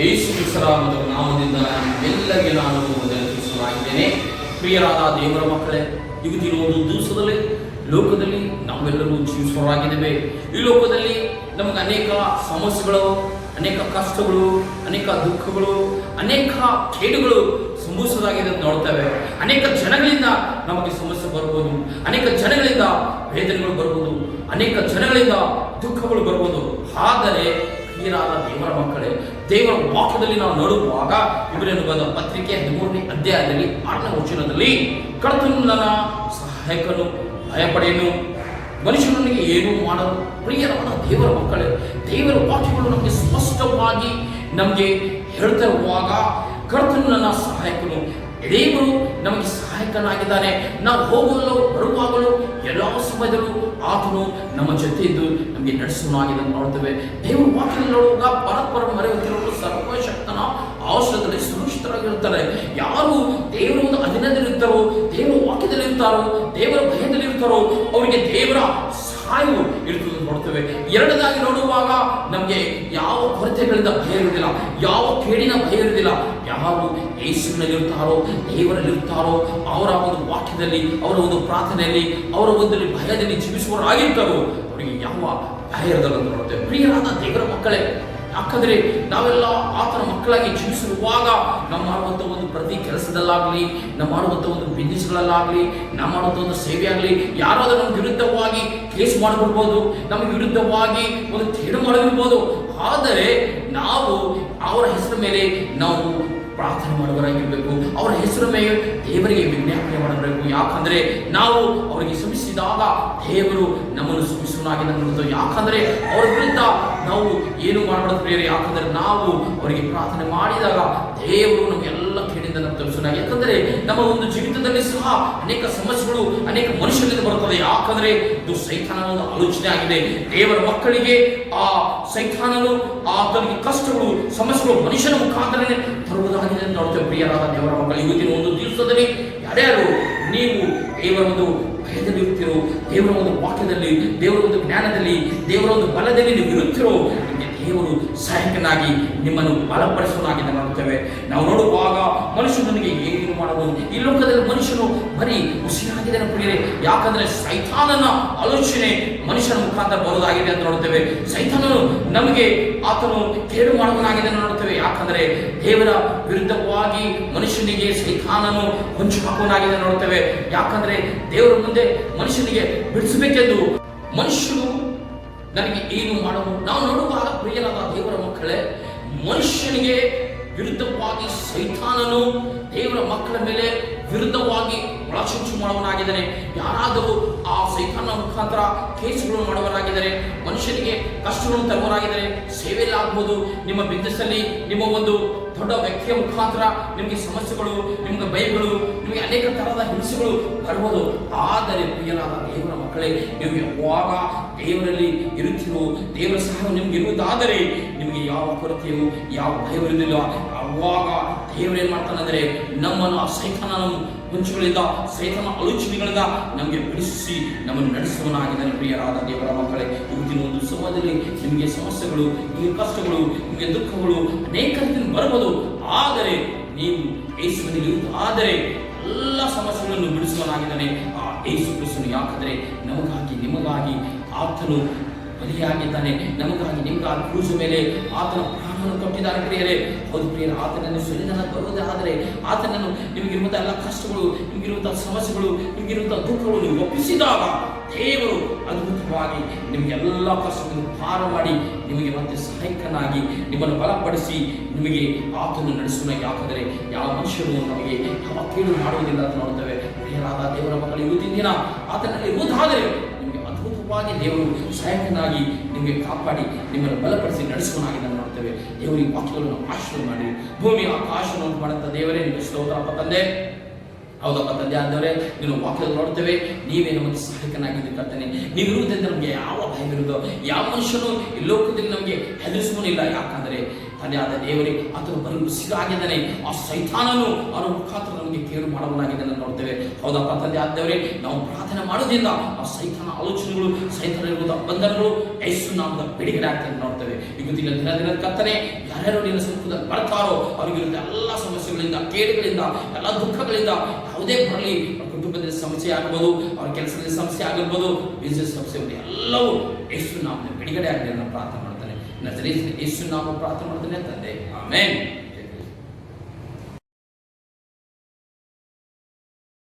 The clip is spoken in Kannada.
ಯೇಸು ಕ್ರಿಸ್ತರ ನಾಮದಿಂದ ನಾಮದಿಂದ ಎಲ್ಲರಿಗೆ ನಾನು ತಿಳಿಸಲಾಗಿದ್ದೇನೆ ಪ್ರಿಯರಾದ ದೇವರ ಮಕ್ಕಳೇ ಇವತ್ತಿನ ಒಂದು ದಿವಸದಲ್ಲಿ ಲೋಕದಲ್ಲಿ ನಾವೆಲ್ಲರೂ ಜೀವಿಸೋರಾಗಿದ್ದೇವೆ ಈ ಲೋಕದಲ್ಲಿ ನಮಗೆ ಅನೇಕ ಸಮಸ್ಯೆಗಳು, ಅನೇಕ ಕಷ್ಟಗಳು, ಅನೇಕ ದುಃಖಗಳು, ಅನೇಕ ಕೇಡುಗಳು ಸಂಭವಿಸೋದಾಗಿದೆ ಅಂತ ನೋಡ್ತೇವೆ. ಅನೇಕ ಜನಗಳಿಂದ ನಮಗೆ ಸಮಸ್ಯೆ ಬರ್ಬೋದು, ಅನೇಕ ಜನಗಳಿಂದ ವೇದನೆಗಳು ಬರ್ಬೋದು, ಅನೇಕ ಜನಗಳಿಂದ ದುಃಖಗಳು ಬರ್ಬೋದು. ಆದರೆ ಪ್ರಿಯರಾದ ದೇವರ ಮಕ್ಕಳೇ ದೇವರ ವಾಕ್ಯದಲ್ಲಿ ನಾವು ನೋಡುವಾಗ ಇವರೇನು ಬಂದ ಪತ್ರಿಕೆ ಹದಿಮೂರನೇ ಅಧ್ಯಾಯದಲ್ಲಿ ಆರನೇ ವಚನದಲ್ಲಿ ಕರ್ತನು ನನ್ನ ಸಹಾಯಕನು ಭಯಪಡೆಯನು. ಮನುಷ್ಯನೊಂದಿಗೆ ಏನೂ ಮಾಡಲು ಪ್ರಿಯರಾದ ದೇವರ ಮಕ್ಕಳೇ, ದೇವರ ವಾಕ್ಯಗಳು ನಮಗೆ ಸ್ಪಷ್ಟವಾಗಿ ನಮಗೆ ಹೇಳ್ತಾ ಇರುವಾಗ ಕರ್ತನು ನನ್ನ ಸಹಾಯಕನು ದೇವರು ನಮಗೆ ಸಹಾಯಕನಾಗಿದ್ದಾನೆ ನಾವು ಹೋಗಲು ಬರುವಾಗಲೂ, ಎಲ್ಲ ಸಮಯದಲ್ಲೂ ಆತನು ನಮ್ಮ ಜೊತೆ ಇದ್ದು ನಮಗೆ ನಡೆಸುವನಾಗಿದೆ ನೋಡ್ತೇವೆ. ದೇವರು ವಾಕ್ಯದಲ್ಲಿ ನೋಡುವಾಗ ಪರಸ್ಪರ ಮರೆಯುತ್ತಿರುವ ಸರ್ವಶಕ್ತನ ಔಷಧದಲ್ಲಿ ಸುರಕ್ಷಿತರಾಗಿರುತ್ತಾರೆ. ಯಾರು ದೇವರ ಒಂದು ಅಧೀನದಲ್ಲಿರ್ತಾರೋ ದೇವರ ವಾಕ್ಯದಲ್ಲಿ ಇರ್ತಾರೋ ದೇವರ ಭಯದಲ್ಲಿ ಇರ್ತಾರೋ ಅವರಿಗೆ ದೇವರ ಎರಡದಾಗಿ ನೋಡುವಾಗ ನಮಗೆ ಯಾವ ಕೊರತೆಗಳಿಂದ ಭಯ ಇರುವುದಿಲ್ಲ, ಯಾವ ಕೇಡಿನ ಭಯ ಇರುವುದಿಲ್ಲ. ಯಾರು ಯೇಸುವಿನಲ್ಲಿ ಇರ್ತಾರೋ ದೇವರಲ್ಲಿ ಇರ್ತಾರೋ ಅವರ ಒಂದು ವಾಕ್ಯದಲ್ಲಿ, ಅವರ ಒಂದು ಪ್ರಾರ್ಥನೆಯಲ್ಲಿ, ಅವರ ಒಂದು ಭಯದಲ್ಲಿ ಜೀವಿಸುವವರಾಗಿರ್ತಾರೋ ಅವರಿಗೆ ಯಾವ ಭಯ ಇರದಲ್ಲ ನೋಡುತ್ತೆ ಪ್ರಿಯರಾದ ದೇವರ ಮಕ್ಕಳೇ, ಯಾಕಂದ್ರೆ ನಾವೆಲ್ಲ ಆತನ ಮಕ್ಕಳಾಗಿ ಜೀವಿಸಿರುವಾಗ ನಾವು ಮಾಡುವಂಥ ಒಂದು ಪ್ರತಿ ಕೆಲಸದಲ್ಲಾಗಲಿ, ನಾವು ಮಾಡುವಂಥ ಒಂದು ಬಿಸ್ನೆಸ್ಗಳಲ್ಲಾಗಲಿ ನಾವು ಮಾಡುವಂಥ ಒಂದು ಸೇವೆ ಆಗಲಿ ಯಾರಾದರೂ ನಮ್ಮ ವಿರುದ್ಧವಾಗಿ ಕೇಸ್ ಮಾಡಿಬಿಡ್ಬೋದು ನಮಗೆ ವಿರುದ್ಧವಾಗಿ ಒಂದು ಕೇಡು ಮಾಡಿರ್ಬೋದು ಆದರೆ ನಾವು ಅವರ ಹೆಸರು ಮೇಲೆ ನಾವು ಪ್ರಾರ್ಥನೆ ಮಾಡುವವರಾಗಿರಬೇಕು. ಅವರ ಹೆಸರು ಮೇಲೆ ದೇವರಿಗೆ ವಿಜ್ಞಾಪನೆ ಮಾಡಬೇಕು. ಯಾಕಂದ್ರೆ ನಾವು ಅವರಿಗೆ ಶ್ರಮಿಸಿದಾಗ ದೇವರು ನಮ್ಮನ್ನು ಶ್ರಮಿಸುವನಾಗಿ ನಮ್ಮನ್ನು ಯಾಕಂದ್ರೆ ಅವರ ವಿರುದ್ಧ ನಾವು ಏನು ಮಾಡಬಾರ್ದು ಪ್ರಿಯರೇ, ಯಾಕಂದ್ರೆ ನಾವು ಅವರಿಗೆ ಪ್ರಾರ್ಥನೆ ಮಾಡಿದಾಗ ದೇವರು ನಮಗೆಲ್ಲ ಕೇಳಿದ ನಮ್ಮ ತರಿಸುವನಾಗಿ ಯಾಕಂದ್ರೆ ನಮ್ಮ ಒಂದು ಜೀವಿತದಲ್ಲಿ ಸಹ ಅನೇಕ ಸಮಸ್ಯೆಗಳು, ಅನೇಕ ಮನುಷ್ಯರಿಂದ ಬರುತ್ತದೆ ಯಾಕಂದ್ರೆ ಇದು ಸೈತಾನನ ಒಂದು ಆಲೋಚನೆ ಆಗಿದೆ. ದೇವರ ಮಕ್ಕಳಿಗೆ ಆ ಸೈತಾನನು ಆತನಿಗೆ ಕಷ್ಟಗಳು, ಸಮಸ್ಯೆಗಳು ಮನುಷ್ಯನ ಮುಖಾಂತರನೇ ತರುವುದಾಗಿದೆ ಅಂತ ನೋಡ್ತೇವೆ. ಪ್ರಿಯರಾದ ದೇವರ ಮಕ್ಕಳು, ಇವತ್ತಿನ ಒಂದು ದಿವಸದಲ್ಲಿ ಯಾರ್ಯಾರು ನೀವು ದೇವರ ಒಂದು ಭಯದಲ್ಲಿ ದೇವರ ಒಂದು ವಾಕ್ಯದಲ್ಲಿ, ದೇವರ ಒಂದು ಜ್ಞಾನದಲ್ಲಿ, ದೇವರ ಒಂದು ಬಲದಲ್ಲಿ ನೀವು ಇರುತ್ತಿರೋ ನಿಮಗೆ ದೇವರು ಸಹಾಯಕನಾಗಿ ನಿಮ್ಮನ್ನು ಬಲಪಡಿಸುವನಾಗಿ ನಾವು ನೋಡ್ತೇವೆ ನಾವು ನೋಡುವಾಗ ಮನುಷ್ಯನಿಗೆ ಏನು ಮಾಡಬಹುದು ಈ ಲೋಕದಲ್ಲಿ ಮನುಷ್ಯನು ಬರೀ ಖುಷಿಯಾಗಿದೆ ಪ್ರಿಯರೇ ಯಾಕಂದ್ರೆ ಸೈತಾನನ ಆಲೋಚನೆ ಮನುಷ್ಯನ ಮುಖಾಂತರ ಬರೋದಾಗಿದೆ ಅಂತ ನೋಡ್ತೇವೆ ಸೈತಾನನು ನಮಗೆ ಆತನು ಕೇಡು ಮಾಡುವನಾಗಿದೆ ನೋಡುತ್ತೇವೆ. ಯಾಕಂದ್ರೆ ದೇವರ ವಿರುದ್ಧವಾಗಿ ಮನುಷ್ಯನಿಗೆ ಸೈತಾನನು ಹೊಂಚು ಹಾಕುವನಾಗಿದೆ ನೋಡುತ್ತೇವೆ. ಯಾಕಂದ್ರೆ ದೇವರ ಮುಂದೆ ಮನುಷ್ಯನಿಗೆ ಬಿಡಿಸಬೇಕೆಂದು ಮನುಷ್ಯನು ನನಗೆ ಏನು ಮಾಡಲು ನಾವು ನೋಡುವಾಗ ಪ್ರಿಯರಾದ ದೇವರ ಮಕ್ಕಳೇ ಮನುಷ್ಯನಿಗೆ ವಿರುದ್ಧವಾಗಿ ಸೈತಾನನು ದೇವರ ಮಕ್ಕಳ ಮೇಲೆ ವಿರುದ್ಧವಾಗಿ ಒಳಚುಂಚು ಮಾಡುವನಾಗಿದ್ದಾನೆ ಯಾರಾದರೂ ಆ ಸೈತಾನ ಮುಖಾಂತರ ಕೇಸುಗಳನ್ನು ಮಾಡುವನಾಗಿದ್ದಾರೆ ಮನುಷ್ಯನಿಗೆ ಕಷ್ಟಗಳನ್ನು ತರುವನಾಗಿದ್ದಾರೆ ಸೇವೆಯಲ್ಲಿ ಆಗ್ಬೋದು. ನಿಮ್ಮ ಬಿಸ್ನೆಸ್ಸಲ್ಲಿ ನಿಮ್ಮ ಒಂದು ದೊಡ್ಡ ವ್ಯಕ್ತಿಯ ಮುಖಾಂತರ ನಿಮಗೆ ಸಮಸ್ಯೆಗಳು, ನಿಮಗೆ ಭಯಗಳು, ನಿಮಗೆ ಅನೇಕ ತರಹದ ಹಿಂಸೆಗಳು ಬರಬಹುದು. ಆದರೆ ಪ್ರಿಯನಾದ ದೇವರ ಮಕ್ಕಳೇ, ನೀವು ಯಾವಾಗ ದೇವರಲ್ಲಿ ಇರುತ್ತೀರೋ, ದೇವರ ಸಹ ನಿಮ್ಗೆ ಇರುವುದಾದರೆ ನಿಮಗೆ ಯಾವ ಕೊರತೆಯು, ಯಾವ ಭಯವಿರುವುದಿಲ್ಲ ಅವಾಗ ಮಾಡ್ತಾನೆ ಅಂದರೆ ನಮ್ಮನ್ನು ಆ ಸೈತಾನನ ಮುಂಚುಗಳಿಂದ ಸೈತನ ಆಲೋಚನೆಗಳಿಂದ ನಮಗೆ ಬಿಡಿಸಿ ನಮ್ಮನ್ನು ನಡೆಸುವನಾಗಿದ್ದಾನೆ ಪ್ರಿಯರಾದ ದೇವರ ಮಕ್ಕಳೇ ಇವತ್ತಿನ ಒಂದು ಸಮಯದಲ್ಲಿ ನಿಮಗೆ ಸಮಸ್ಯೆಗಳು, ನಿಮಗೆ ಕಷ್ಟಗಳು, ನಿಮಗೆ ದುಃಖಗಳು ಅನೇಕ ರೀತಿಯಲ್ಲಿ ಬರಬಹುದು. ಆದರೆ ನೀವು ಯೇಸುವಿನಲ್ಲಿ ಆದರೆ ಎಲ್ಲ ಸಮಸ್ಯೆಗಳನ್ನು ಬಿಡಿಸುವನಾಗಿದ್ದಾನೆ ಆ ಯೇಸು ಕ್ರಿಸ್ತನು ಯಾಕಂದರೆ ನಮಗಾಗಿ, ನಿಮಗಾಗಿ ಆತನು ಬಲಿಯಾಗಿದ್ದಾನೆ. ನಮಗಾಗಿ ನಿಮಗಾಗಿ ಕ್ರೂಜ ಮೇಲೆ ಆತನ ಪ್ರಾಣವನ್ನು ಕೊಟ್ಟಿದ್ದಾನೆ ಪ್ರಿಯರೇ. ಹೌದು ಪ್ರಿಯರೇ, ಆತನನ್ನು ಸುಲಿದನ ಬರುವುದಾದರೆ ಆತನನ್ನು ನಿಮಗಿರುವಂತಹ ಎಲ್ಲ ಕಷ್ಟಗಳು, ನಿಮಗಿರುವಂತಹ ಸಮಸ್ಯೆಗಳು, ನಿಮಗಿರುವಂತಹ ದುಃಖಗಳು ನೀವು ಒಪ್ಪಿಸಿದಾಗ ದೇವರು ಅದ್ಭುತವಾಗಿ ನಿಮಗೆಲ್ಲ ಕಷ್ಟಗಳನ್ನು ಪಾರ ಮಾಡಿ ನಿಮಗೆ ಮತ್ತೆ ಸಹಾಯಕನಾಗಿ ನಿಮ್ಮನ್ನು ಬಲಪಡಿಸಿ ನಿಮಗೆ ಆತನ್ನು ನಡೆಸುವ ಯಾಕಂದರೆ ಯಾವ ಮನುಷ್ಯರು ನಮಗೆ ಯಾವ ಕೇಳು ಮಾಡುವುದಿಲ್ಲ ಅಂತ ನೋಡ್ತೇವೆ ಪ್ರಿಯರಾದ ದೇವರ ಮಕ್ಕಳು, ಇವತ್ತಿನ ದಿನ ಆತನಲ್ಲಿ ಇರುವುದಾದರೆ ನಿಮಗೆ ಅದ್ಭುತವಾಗಿ ದೇವರು ಸಹಾಯಕನಾಗಿ ನಿಮಗೆ ಕಾಪಾಡಿ ನಿಮ್ಮನ್ನು ಬಲಪಡಿಸಿ ನಡೆಸುವನಾಗಿ ನಾವು ನೋಡ್ತೇವೆ ದೇವರಿಗೆ ವಾಕ್ಯಗಳನ್ನು ಆಶ್ರಯ ಮಾಡಿ ಭೂಮಿ ಆಕಾಶವನ್ನು ಮಾಡುತ್ತ ದೇವರೇ ನಿಮಗೆ ಸ್ತೋತ್ರಪ್ಪ ತಂದೆ. ಹೌದಪ್ಪ ತಂದೆ ಆದವರೇ ನೀನು ವಾಕ್ಯದಲ್ಲಿ ನೋಡ್ತೇವೆ, ನೀವೇ ನಮಗೆ ಸಹಾಯಕನಾಗಿದ್ದು ಕರ್ತನೆ. ನೀವು ಇರುವುದರಿಂದ ನಮಗೆ ಯಾವ ಭಯವಿರುವುದೋ ಯಾವ ಮನುಷ್ಯನು ಈ ಲೋಕದಲ್ಲಿ ನಮಗೆ ಹೆದರಿಸುವನಿಲ್ಲ ಯಾಕಂದರೆ ತಂದೆ ಆದ ದೇವರೇ, ಆತನು ಬರೀ ಉಸಿರಾಗಿದ್ದಾನೆ ಆ ಸೈತಾನನು, ಅವನ ಮುಖಾಂತರ ನಮಗೆ ಕೇಳು ಮಾಡುವನಾಗಿದ್ದಾನೆ ನೋಡ್ತೇವೆ. ಹೌದಪ್ಪ ತಂದೆ ಆದ್ದವರೇ, ನಾವು ಪ್ರಾರ್ಥನೆ ಮಾಡೋದ್ರಿಂದ ಆ ಸೈತನ ಆಲೋಚನೆಗಳು, ಸೈತನ ಇರುವಂತಹ ಬಂಧನಗಳು ಯೇಸು ನಾಮದ ಬಿಡುಗಡೆ ಆಗ್ತದೆ ನೋಡ್ತೇವೆ. ಇವತ್ತಿನ ದಿನ ದಿನ ಕತ್ತನೆ ಯಾರು ಯಾರ್ಯಾರು ನಿನ್ನ ಸಮ್ಮುಖದಲ್ಲಿ ಬರ್ತಾರೋ ಅವರಿಗಿರುವ ಎಲ್ಲ ಸಮಸ್ಯೆಗಳಿಂದ, ಕೇಡುಗಳಿಂದ, ಎಲ್ಲ ದುಃಖಗಳಿಂದ ಯಾವುದೇ ಬರಲಿ ಕುಟುಂಬದಲ್ಲಿ ಸಮಸ್ಯೆ ಆಗ್ಬೋದು ಅವ್ರ ಕೆಲಸದಲ್ಲಿ ಸಮಸ್ಯೆ ಆಗಿರ್ಬೋದು ಬಿಸ್ನೆಸ್ ಸಮಸ್ಯೆ ಎಲ್ಲವೂ ಯೇಸು ನಾವು ಬಿಡುಗಡೆ ಆಗಲಿ ಅನ್ನೋ ಪ್ರಾರ್ಥನೆ ಮಾಡ್ತಾರೆ. ನಜರೇಸ್ ಯೇಸು ಪ್ರಾರ್ಥನೆ ಮಾಡ್ತಾನೆ ತಂದೆ ಆಮೇನ್.